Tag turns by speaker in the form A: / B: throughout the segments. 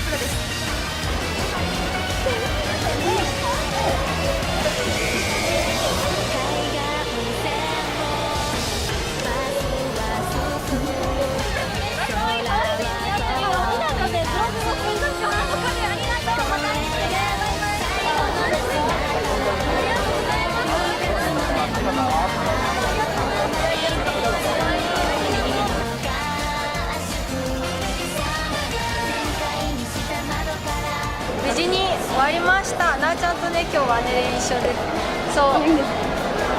A: プロですとね今日はね練習で。そう。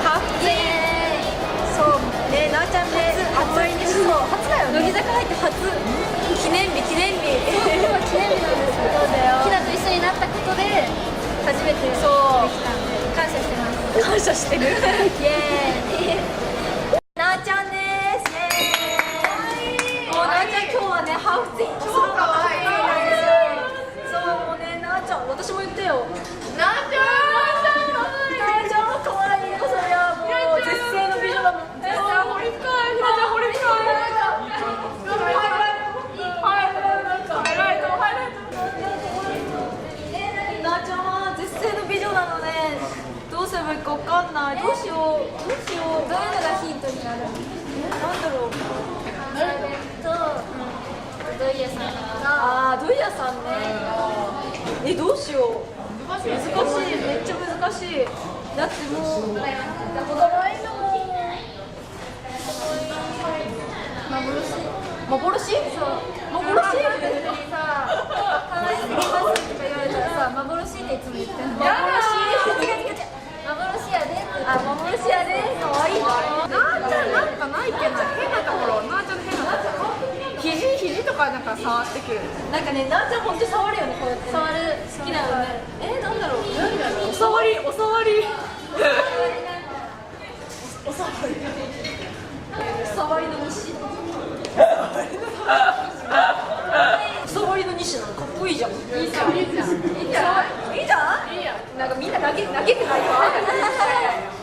A: ハーフイエーイそう。ねなあちゃんね初にそう。初だよね。乃木坂入って初。記念日記念日。
B: 今日は記念日なんです
A: そうだよ。
B: ひなと一緒になったことで初めてでき
A: そう
B: たんで。感謝してます。
A: 感謝してる。イエーイなあちゃんですイエーイもうなあちゃん今日はねハーフツイン超かわいいなんですよそうもうねなあちゃん私も言ってよなあちゃんなあちゃんも可愛いよそりゃもう絶世の美女だもんひなちゃん掘り深いひなちゃん掘り深いなあちゃんは絶世の美女なのでどうすればいいかわかんない。どうしよう。どうしよう。
B: どういうのがヒントになる。
A: なんだろう。
B: それと土井屋さんが
A: ああ土井屋さん。ねえどうしよう。難しい。めっちゃ難しい。だってもう可愛いのも
B: 幻？
A: 幻？
B: そう。
A: 幻
B: さ可愛すぎますとか言われたらさ幻っていつも言ってんの
A: やだ
B: 幻やでって
A: あ幻やで可愛いな
C: なあちゃんなんかないっけな変なところなあちゃんの変なところ肘肘とかなんか触ってくる。
A: なんかねなあちゃん本当に触るよねこうやってね。
B: 触る。
A: 好きなのね。えなんだろう。
C: お触りお触り。
A: お触り。お触りの西お触りの西なの。かっこいいじゃん。いいじゃん。いいじゃん。いいじゃん。いいじゃん。いいやなんかみんな投げ投げてないか？